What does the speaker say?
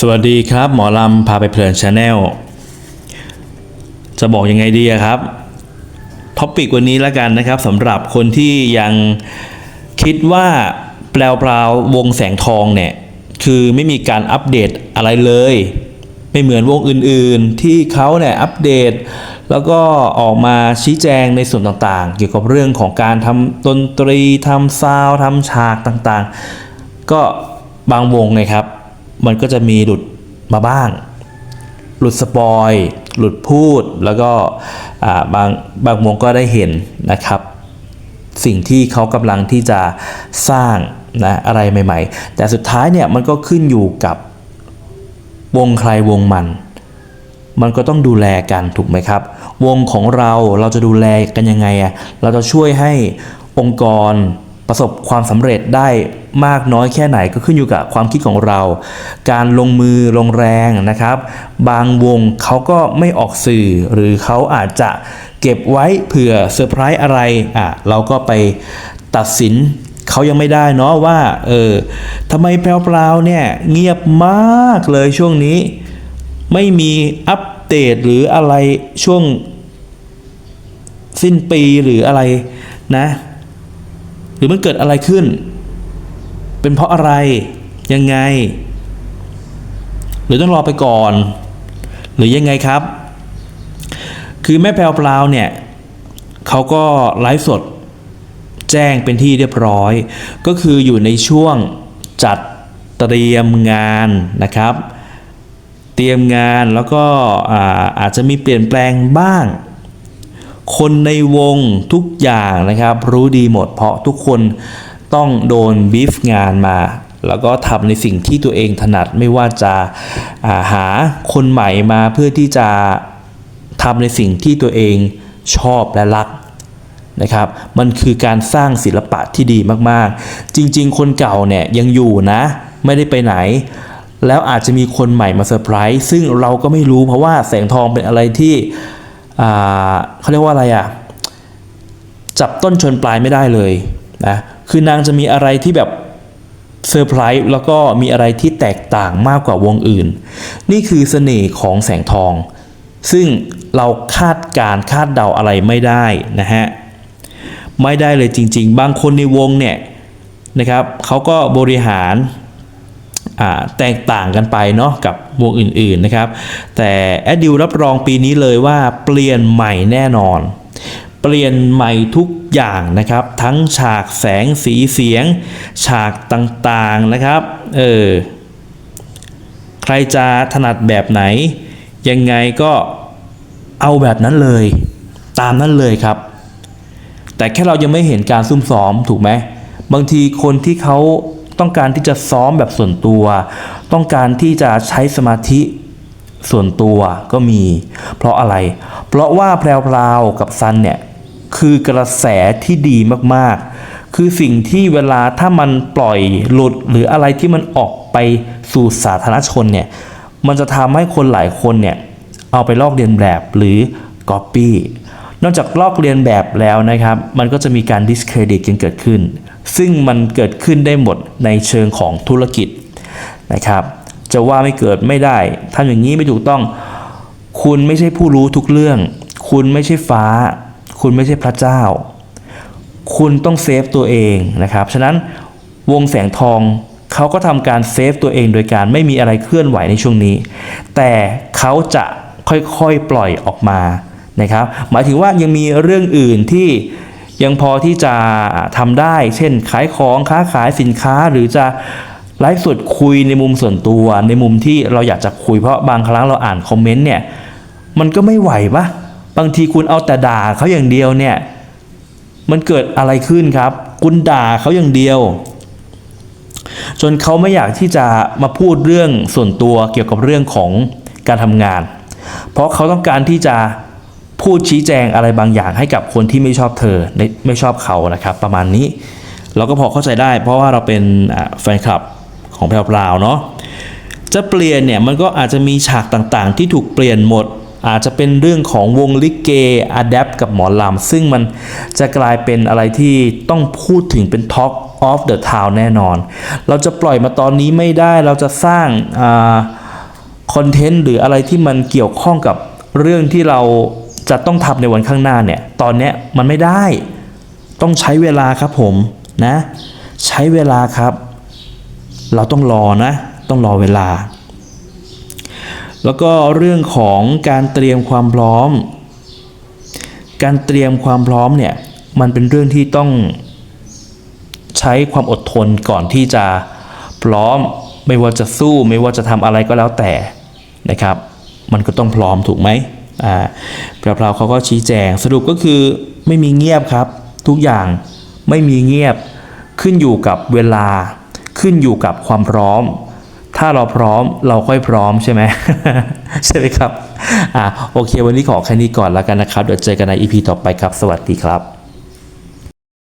สวัสดีครับ หมอลำพาไปเพลินชาแนลจะบอกยังไงดีครับท็อปิกวันนี้แล้วกันนะครับสำหรับคนที่ยังคิดว่าแปลวปลาววงแสงทองเนี่ย คือไม่มีการอัปเดตอะไรเลย ไม่เหมือนวงอื่นๆ ที่เขาเนี่ยอัปเดต แล้วก็ออกมาชี้แจงในส่วนต่างๆ เกี่ยวกับเรื่องของการทำดนตรีทำซาวทำฉากต่างๆ ก็บางวงไงครับ มันก็จะมีหลุดมาบ้าง หลุดสปอย หลุดพูด แล้วก็บางบางวงก็ได้เห็นนะครับ สิ่งที่เขากำลังที่จะสร้างนะอะไรใหม่ ๆ แต่สุดท้ายเนี่ยมันก็ขึ้นอยู่กับวงใครวงมัน มันก็ต้องดูแลกันถูกไหมครับ วงของเราเราจะดูแลกันยังไงอะเราจะช่วยให้องค์กรประสบความสำเร็จได้ มากน้อยแค่ไหนก็ขึ้นอยู่กับความคิดของเรา การลงมือลงแรงนะครับ บางวงเขาก็ไม่ออกสื่อ หรือเขาอาจจะเก็บไว้เผื่อเซอร์ไพรส์อะไรอะเราก็ไปตัดสินเขายังไม่ได้เนาะว่าเออทำไมแพรวๆเนี่ยเงียบมากเลยช่วงนี้ ไม่มีอัปเดตหรืออะไรช่วงสิ้นปีหรืออะไรนะ หรือมันเกิดอะไรขึ้น เป็นเพราะอะไรยังไง หรือต้องรอไปก่อน หรือยังไงครับ คือแม่แพรวพราวเนี่ยเขาก็ไลฟ์สดแจ้งเป็นที่เรียบร้อย ก็คืออยู่ในช่วงจัดเตรียมงานนะครับ เตรียมงานแล้วก็อาอาจจะมีเปลี่ยนแปลงบ้าง คนในวงทุกอย่างนะครับ รู้ดีหมดเพราะทุกคน ต้องโดนบีฟงานมา แล้วก็ทำในสิ่งที่ตัวเองถนัดไม่ว่าจะาหาคนใหม่มาเพื่อที่จะทำในสิ่งที่ตัวเองชอบและรักนะครับ มันคือการสร้างศิลปะที่ดีมากๆ จริง ๆ คนเก่าเนี่ยยังอยู่นะ ไม่ได้ไปไหน แล้วอาจจะมีคนใหม่มาเซอร์ไพรส์ซึ่งเราก็ไม่รู้เพราะว่าแสงทองเป็นอะไรที่เขาเรียกว่าอะไรอะ่ะจับต้นชนปลายไม่ได้เลยนะ คือนางจะมีอะไรที่แบบเซอร์ไพรส์แล้วก็มีอะไรที่แตกต่างมากกว่าวงอื่น นี่คือเสน่ห์ของแสงทอง ซึ่งเราคาดการคาดเดาอะไรไม่ได้นะฮะ ไม่ได้เลยจริง ๆ บางคนในวงเนี่ยนะครับเขาก็บริหารแตกต่างกันไปเนาะกับวงอื่นๆนะครับ แต่แอดดิวรับรองปีนี้เลยว่าเปลี่ยนใหม่แน่นอน เปลี่ยนใหม่ทุกอย่างนะครับ ทั้งฉากแสงสีเสียง ฉากต่างๆนะครับ เออ ใครจะถนัดแบบไหน ยังไงก็เอาแบบนั้นเลย ตามนั้นเลยครับ แต่แค่เรายังไม่เห็นการซุ่มซ้อมถูกไหมบางทีคนที่เขาต้องการที่จะซ้อมแบบส่วนตัว ต้องการที่จะใช้สมาธิส่วนตัวก็มี เพราะอะไร เพราะว่าแพรวพราวกับซันเนี่ย คือกระแสที่ดีมากๆ คือสิ่งที่เวลาถ้ามันปล่อยหลุดหรืออะไรที่มันออกไปสู่สาธารณชนเนี่ย มันจะทำให้คนหลายคนเนี่ย เอาไปลอกเลียนแบบหรือ Copy นอกจากลอกเลียนแบบแล้วนะครับ มันก็จะมีการ discredit กันเกิดขึ้น ซึ่งมันเกิดขึ้นได้หมดในเชิงของธุรกิจนะครับ จะว่าไม่เกิดไม่ได้ทำอย่างนี้ไม่ถูกต้อง คุณไม่ใช่ผู้รู้ทุกเรื่อง คุณไม่ใช่ฟ้า คุณไม่ใช่พระเจ้า คุณต้องเซฟตัวเองนะครับ ฉะนั้นวงแสงทองเขาก็ทำการเซฟตัวเองโดยการไม่มีอะไรเคลื่อนไหวในช่วงนี้ แต่เขาจะค่อยๆปล่อยออกมานะครับ หมายถึงว่ายังมีเรื่องอื่นที่ยังพอที่จะทำได้ เช่น ขายของค้าขายสินค้าหรือจะไลฟ์สดคุยในมุมส่วนตัว ในมุมที่เราอยากจะคุยเพราะบางครั้งเราอ่านคอมเมนต์เนี่ย มันก็ไม่ไหวปะ บางทีคุณเอาแต่ด่าเขาอย่างเดียวเนี่ย มันเกิดอะไรขึ้นครับ คุณด่าเขาอย่างเดียว จนเขาไม่อยากที่จะมาพูดเรื่องส่วนตัวเกี่ยวกับเรื่องของการทำงาน เพราะเขาต้องการที่จะพูดชี้แจงอะไรบางอย่างให้กับคนที่ไม่ชอบเธอไม่ไม่ชอบเขานะครับ ประมาณนี้ เราก็พอเข้าใจได้ เพราะว่าเราเป็นแฟนคลับของแพรวเนาะจะเปลี่ยนเนี่ยมันก็อาจจะมีฉากต่างๆ ที่ถูกเปลี่ยนหมด อาจจะเป็นเรื่องของวงลิเกอะแดปกับหมอลำ ซึ่งมันจะกลายเป็นอะไรที่ต้องพูดถึงเป็น Talk of the Town แน่นอน เราจะปล่อยมาตอนนี้ไม่ได้เราจะสร้างคอนเทนต์หรืออะไรที่มันเกี่ยวข้องกับเรื่องที่เราจะต้องทำในวันข้างหน้าเนี่ย ตอนนี้มันไม่ได้ ต้องใช้เวลาครับผมนะ ใช้เวลาครับ เราต้องรอนะ ต้องรอเวลา แล้วก็เรื่องของการเตรียมความพร้อม การเตรียมความพร้อมเนี่ยมันเป็นเรื่องที่ต้องใช้ความอดทนก่อนที่จะพร้อมไม่ว่าจะสู้ไม่ว่าจะทำอะไรก็แล้วแต่นะครับ มันก็ต้องพร้อมถูกไหมอ่าพราเขาก็ชี้แจง สรุปก็คือไม่มีเงียบครับ ทุกอย่างไม่มีเงียบขึ้นอยู่กับเวลาขึ้นอยู่กับความพร้อม ถ้าเราพร้อมเราค่อยพร้อมใช่ไหมใช่ไหมครับอ่าโอเค วันนี้ขอแค่นี้ก่อนแล้วกันนะครับ เดี๋ยวเจอกันใน EP ต่อไปครับ สวัสดีครับ